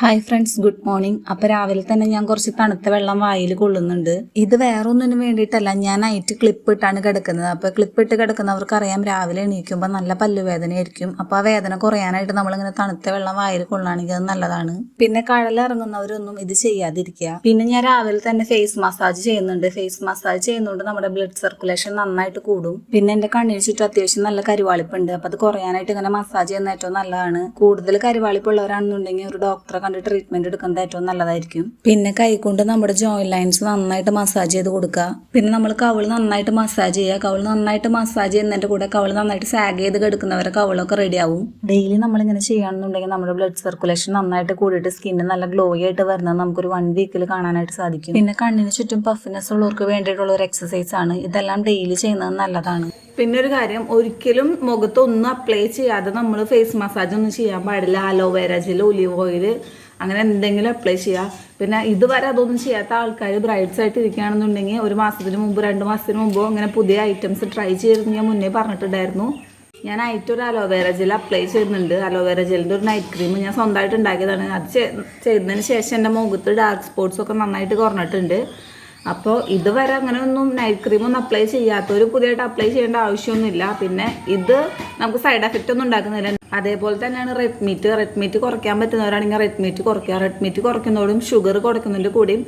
Hi friends good morning അപ്പോൾ രാവിലെ തന്നെ ഞാൻ കുറച്ച് തണുത്ത വെള്ളം വായിൽ കൊള്ളുന്നുണ്ട്. ഇത് വേറെ ഒന്നിനും വേണ്ടിയിട്ടല്ല ഞാൻ നൈറ്റ് ക്ലിപ്പ് ഇട്ടാണ് കിടക്കുന്നത്. അപ്പോൾ ക്ലിപ്പ് ഇട്ട് കിടക്കുന്നവർക്ക് അറിയാം രാവിലെ എണീക്കുമ്പോൾ നല്ല പല്ലുവേദനയായിരിക്കും. അപ്പോൾ ആ വേദന കുറയാനായിട്ട് നമ്മളിങ്ങനെ തണുത്ത വെള്ളം വായിൽ കൊള്ളുകയാണെങ്കിൽ അത് നല്ലതാണ്. പിന്നെ കടലിറങ്ങുന്നവരൊന്നും ഇത് ചെയ്യാതിരിക്കുക. പിന്നെ ഞാൻ രാവിലെ തന്നെ ഫേസ് മസാജ് ചെയ്യുന്നുണ്ട്. ഫേസ് മസാജ് ചെയ്യുന്നതുകൊണ്ട് നമ്മുടെ ബ്ലഡ് സർക്കുലേഷൻ നന്നായിട്ട് കൂടും. പിന്നെ എന്റെ കണ്ണിന് ചുറ്റും അത്യാവശ്യം നല്ല കരുവാളിപ്പുണ്ട്. അപ്പോൾ അത് കുറയാനായിട്ട് ഇങ്ങനെ മസാജ് ചെയ്യുന്ന ഏറ്റവും നല്ലതാണ്. കൂടുതൽ കരുവാളിപ്പുള്ളവരാണെന്നുണ്ടെങ്കിൽ ഒരു ഡോക്ടറെ കണ്ട് ട്രീറ്റ്മെന്റ് എടുക്കുന്നത് ഏറ്റവും നല്ലതായിരിക്കും. പിന്നെ കൈകൊണ്ട് നമ്മുടെ ജോയിൻ ലൈൻസ് നന്നായിട്ട് മസാജ് ചെയ്ത് കൊടുക്കുക. പിന്നെ നമ്മൾ കവിൾ നന്നായിട്ട് മസാജ് ചെയ്യുക. കവിൾ നന്നായിട്ട് മസാജ് ചെയ്യുന്നതിന്റെ കൂടെ കവിൾ നന്നായിട്ട് സാഗ് ചെയ്ത് കെടുക്കുന്നവരെ കവിളൊക്കെ റെഡി ആവും. ഡെയിലി നമ്മളിങ്ങനെ ചെയ്യുകയാണെന്നുണ്ടെങ്കിൽ നമ്മുടെ ബ്ലഡ് സർക്കുലേഷൻ നന്നായിട്ട് കൂടിയിട്ട് സ്കിന്ന് നല്ല ഗ്ലോ ആയിട്ട് വരുന്നത് നമുക്കൊരു വൺ വീക്കിൽ കാണാനായിട്ട് സാധിക്കും. പിന്നെ കണ്ണിന് ചുറ്റും പഫിനെസ് ഉള്ളവർക്ക് വേണ്ടിയിട്ടുള്ള ഒരു എക്സസൈസ് ആണ്. ഇതെല്ലാം ഡെയിലി ചെയ്യുന്നത് നല്ലതാണ്. പിന്നെ ഒരു കാര്യം ഒരിക്കലും മുഖത്ത് ഒന്നും അപ്ലൈ ചെയ്യാതെ നമ്മൾ ഫേസ് മസാജ് ഒന്നും ചെയ്യാൻ പാടില്ല. അലോവേര ജെൽ ഒലിവ് ഓയിൽ അങ്ങനെ എന്തെങ്കിലും അപ്ലൈ ചെയ്യുക പിന്നെ ഇതുവരെ അതൊന്നും ചെയ്യാത്ത ആൾക്കാർ ബ്രൈഡ്സ് ആയിട്ട് ഇരിക്കുകയാണെന്നുണ്ടെങ്കിൽ ഒരു മാസത്തിന് മുമ്പ് രണ്ട് മാസത്തിന് മുമ്പോ അങ്ങനെ പുതിയ ഐറ്റംസ് ട്രൈ ചെയ്തെന്ന് ഞാൻ മുന്നേ പറഞ്ഞിട്ടുണ്ടായിരുന്നു. ഞാൻ ആയിട്ട് ഒരു അലോവേര ജെൽ അപ്ലൈ ചെയ്യുന്നുണ്ട് അലോവേര ജെല്ലിന്റെ ഒരു നൈറ്റ് ക്രീം ഞാൻ സ്വന്തമായിട്ട് ഉണ്ടാക്കിയതാണ്. അത് ചെയ്തതിന് ശേഷം എന്റെ മുഖത്ത് ഡാർക്ക് സ്പോട്ട്സ് ഒക്കെ നന്നായിട്ട് കുറഞ്ഞിട്ടുണ്ട്. അപ്പോൾ ഇതുവരെ അങ്ങനെ ഒന്നും നൈറ്റ് ക്രീമൊന്നും അപ്ലൈ ചെയ്യാത്തവർ പുതിയതായിട്ട് അപ്ലൈ ചെയ്യേണ്ട ആവശ്യമൊന്നുമില്ല. പിന്നെ ഇത് നമുക്ക് സൈഡ് എഫക്റ്റ് ഒന്നും ഉണ്ടാക്കുന്നില്ല. അതേപോലെ തന്നെയാണ് റെഡ് മീറ്റ് റെഡ് മീറ്റ് കുറയ്ക്കാൻ പറ്റുന്നവരാണെങ്കിൽ റെഡ് മീറ്റ് കുറയ്ക്കുക. റെഡ് മീറ്റ് കുറയ്ക്കുന്നതോടും ഷുഗർ കുറയ്ക്കുന്നതിന്റെ കൂടിയും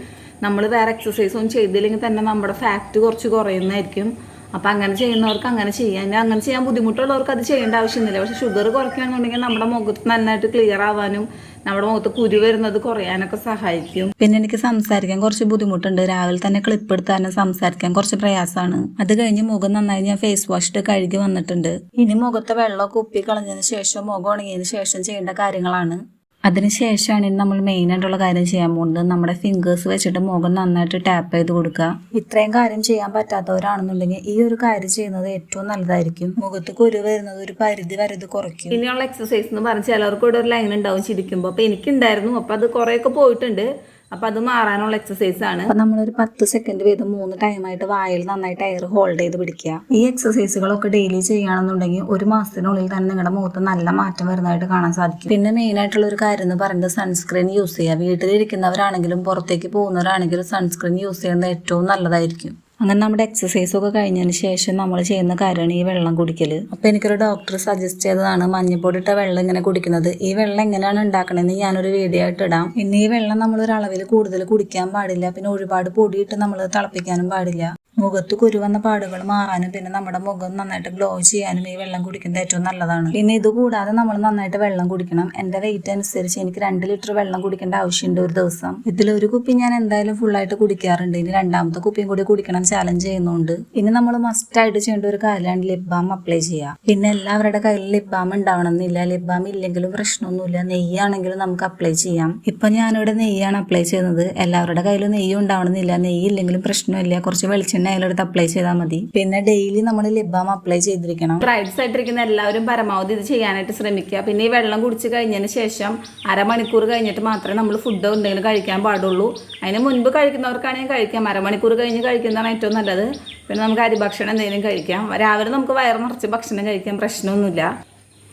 നമ്മൾ വേറെ എക്സസൈസ് ഒന്നും ചെയ്തില്ലെങ്കിൽ തന്നെ നമ്മുടെ ഫാറ്റ് കുറച്ച് കുറയുന്നതായിരിക്കും. അപ്പം അങ്ങനെ ചെയ്യുന്നവർക്ക് അങ്ങനെ ചെയ്യാം. ഇനി അങ്ങനെ ചെയ്യാൻ ബുദ്ധിമുട്ടുള്ളവർക്ക് അത് ചെയ്യേണ്ട ആവശ്യമൊന്നുമില്ല പക്ഷേ ഷുഗർ കുറയ്ക്കുകയാണെന്നുണ്ടെങ്കിൽ നമ്മുടെ മുഖത്ത് നന്നായിട്ട് ക്ലിയർ ആവാനും നമ്മുടെ മുഖത്ത് കുരു വരുന്നത് കുറയാനൊക്കെ സഹായിക്കും. പിന്നെ എനിക്ക് സംസാരിക്കാൻ കുറച്ച് ബുദ്ധിമുട്ടുണ്ട്. രാവിലെ തന്നെ ക്ലിപ്പ് എടുത്താലും സംസാരിക്കാൻ കുറച്ച് പ്രയാസമാണ്. അത് കഴിഞ്ഞ് മുഖം നന്നായി ഞാൻ ഫേസ് വാഷ് ഇട്ട് കഴുകി വന്നിട്ടുണ്ട്. ഇനി മുഖത്തെ വെള്ളമൊക്കെ ഉപ്പി കളഞ്ഞതിന് ശേഷം മുഖം ഉണങ്ങിയതിന് ശേഷം ചെയ്യേണ്ട കാര്യങ്ങളാണ്. അതിനുശേഷമാണ് നമ്മൾ മെയിൻ ആയിട്ടുള്ള കാര്യം ചെയ്യാൻ പോകുന്നത്. നമ്മുടെ ഫിംഗേഴ്സ് വെച്ചിട്ട് മുഖം നന്നായിട്ട് ടാപ്പ് ചെയ്ത് കൊടുക്കുക. ഇത്രയും കാര്യം ചെയ്യാൻ പറ്റാത്തവരാണെന്നുണ്ടെങ്കിൽ ഈ ഒരു കാര്യം ചെയ്യുന്നത് ഏറ്റവും നല്ലതായിരിക്കും. മുഖത്ത് കുരു വരുന്നത് ഒരു പരിധി വരെ ഇത് കുറയ്ക്കും. ഇനിയുള്ള എക്സസൈസ് എന്ന് പറഞ്ഞാൽ ചിലർക്ക് ഇവിടെ ഒരു ലൈൻ ഉണ്ടാവും ചിരിക്കുമ്പോൾ അപ്പോൾ എനിക്കുണ്ടായിരുന്നു. അപ്പോൾ അത് കുറേയൊക്കെ പോയിട്ടുണ്ട്. അപ്പോൾ അത് മാറാനുള്ള എക്സസൈസ് ആണ്. അപ്പൊ നമ്മളൊരു പത്ത് സെക്കൻഡ് വീതം മൂന്ന് ടൈമായിട്ട് വായിൽ നന്നായിട്ട് എയർ ഹോൾഡ് ചെയ്ത് പിടിക്കുക. ഈ എക്സസൈസുകളൊക്കെ ഡെയിലി ചെയ്യുകയാണെന്നുണ്ടെങ്കിൽ ഒരു മാസത്തിനുള്ളിൽ തന്നെ നിങ്ങളുടെ മുഖത്ത് നല്ല മാറ്റം വരുന്നതായിട്ട് കാണാൻ സാധിക്കും. പിന്നെ മെയിൻ ആയിട്ടുള്ള ഒരു കാര്യം എന്ന് പറയുന്നത് സൺസ്ക്രീൻ യൂസ് ചെയ്യുക. വീട്ടിലിരിക്കുന്നവരാണെങ്കിലും പുറത്തേക്ക് പോകുന്നവരാണെങ്കിലും സൺസ്ക്രീൻ യൂസ് ചെയ്യുന്നത് ഏറ്റവും നല്ലതായിരിക്കും. അങ്ങനെ നമ്മുടെ എക്സസൈസ് ഒക്കെ കഴിഞ്ഞതിന് ശേഷം നമ്മൾ ചെയ്യുന്ന കാര്യമാണ് ഈ വെള്ളം കുടിക്കൽ അപ്പോൾ എനിക്കൊരു ഡോക്ടർ സജസ്റ്റ് ചെയ്തതാണ് മഞ്ഞപ്പൊടി ഇട്ട വെള്ളം ഇങ്ങനെ കുടിക്കുന്നത്. ഈ വെള്ളം എങ്ങനെയാണ് ഉണ്ടാക്കണമെന്ന് ഞാനൊരു വീഡിയോ ആയിട്ട് ഇടാം. പിന്നെ ഈ വെള്ളം നമ്മൾ ഒരു അളവിൽ കൂടുതൽ കുടിക്കാൻ പാടില്ല. പിന്നെ ഒരുപാട് പൊടിയിട്ട് നമ്മൾ തിളപ്പിക്കാനും പാടില്ല. മുഖത്ത് കുരുവന്ന പാടുകൾ മാറാനും പിന്നെ നമ്മുടെ മുഖം നന്നായിട്ട് ഗ്ലോ ചെയ്യാനും ഈ വെള്ളം കുടിക്കുന്നത് ഏറ്റവും നല്ലതാണ്. പിന്നെ ഇത് കൂടാതെ നമ്മൾ നന്നായിട്ട് വെള്ളം കുടിക്കണം. എന്റെ വെയിറ്റ് അനുസരിച്ച് എനിക്ക് രണ്ട് ലിറ്റർ വെള്ളം കുടിക്കേണ്ട ആവശ്യമുണ്ട് ഒരു ദിവസം. ഇതിലൊരു കുപ്പി ഞാൻ എന്തായാലും ഫുള്ളായിട്ട് കുടിക്കാറുണ്ട്. ഇനി രണ്ടാമത്തെ കുപ്പിയും കൂടി കുടിക്കണം ചാലഞ്ച് ചെയ്യുന്നുണ്ട്. ഇനി നമ്മൾ മസ്റ്റ് ആയിട്ട് ചെയ്യേണ്ട ഒരു കാര്യമാണ് ലിപ് ബാം അപ്ലൈ ചെയ്യുക. പിന്നെ എല്ലാവരുടെ കയ്യിൽ ലിപ് ബാം ഉണ്ടാവണം എന്നില്ല ലിപ് ബാം ഇല്ലെങ്കിലും പ്രശ്നമൊന്നുമില്ല. നെയ്യാണെങ്കിലും നമുക്ക് അപ്ലൈ ചെയ്യാം. ഇപ്പൊ ഞാനിവിടെ നെയ്യാണ് അപ്ലൈ ചെയ്യുന്നത്. എല്ലാവരുടെ കയ്യിൽ നെയ്യ് ഉണ്ടാവണമെന്നില്ല. നെയ്യ് ഇല്ലെങ്കിലും പ്രശ്നമില്ല. കുറച്ച് വെളിച്ചെണ്ണ അതിലെടുത്ത് അപ്ലൈ ചെയ്താൽ മതി. പിന്നെ ഡെയിലി നമ്മൾ ലിപ് ബാം അപ്ലൈ ചെയ്തിരിക്കണം. ബ്രൈഡ്സ് ആയിട്ടിരിക്കുന്ന എല്ലാവരും പരമാവധി ഇത് ചെയ്യാനായിട്ട് ശ്രമിക്കുക. പിന്നെ ഈ വെള്ളം കുടിച്ച് കഴിഞ്ഞതിന് ശേഷം അരമണിക്കൂർ കഴിഞ്ഞിട്ട് മാത്രമേ നമ്മൾ ഫുഡ് എന്തെങ്കിലും കഴിക്കാൻ പാടുള്ളൂ. അതിന് മുൻപ് കഴിക്കുന്നവർക്കാണെങ്കിൽ കഴിക്കാം. അരമണിക്കൂർ കഴിഞ്ഞ് കഴിക്കുന്നതാണ് ഏറ്റവും നല്ലത്. പിന്നെ നമുക്ക് അരിഭക്ഷണം എന്തെങ്കിലും കഴിക്കാം. രാവിലെ നമുക്ക് വയറ് നിറച്ച് ഭക്ഷണം കഴിക്കാൻ പ്രശ്നമൊന്നുമില്ല.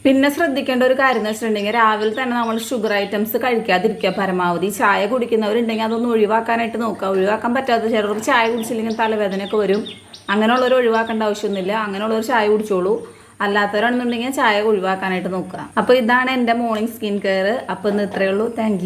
പിന്നെ ശ്രദ്ധിക്കേണ്ട ഒരു കാര്യം എന്ന് വെച്ചിട്ടുണ്ടെങ്കിൽ രാവിലെ തന്നെ നമ്മൾ ഷുഗർ ഐറ്റംസ് കഴിക്കാതിരിക്കുക പരമാവധി. ചായ കുടിക്കുന്നവരുണ്ടെങ്കിൽ അതൊന്ന് ഒഴിവാക്കാനായിട്ട് നോക്കുക. ഒഴിവാക്കാൻ പറ്റാത്ത ചിലർക്ക് ചായ കുടിച്ചില്ലെങ്കിൽ തലവേദനയൊക്കെ വരും. അങ്ങനെയുള്ളവർ ഒഴിവാക്കേണ്ട ആവശ്യമൊന്നുമില്ല. അങ്ങനെയുള്ളവർ ചായ കുടിച്ചോളൂ. അല്ലാത്തവരാണെന്നുണ്ടെങ്കിൽ ചായ ഒഴിവാക്കാനായിട്ട് നോക്കുക. അപ്പോൾ ഇതാണ് എന്റെ മോർണിംഗ് സ്കിൻ കെയർ അപ്പോൾ ഇന്ന് ഇത്രയേ ഉള്ളൂ. താങ്ക്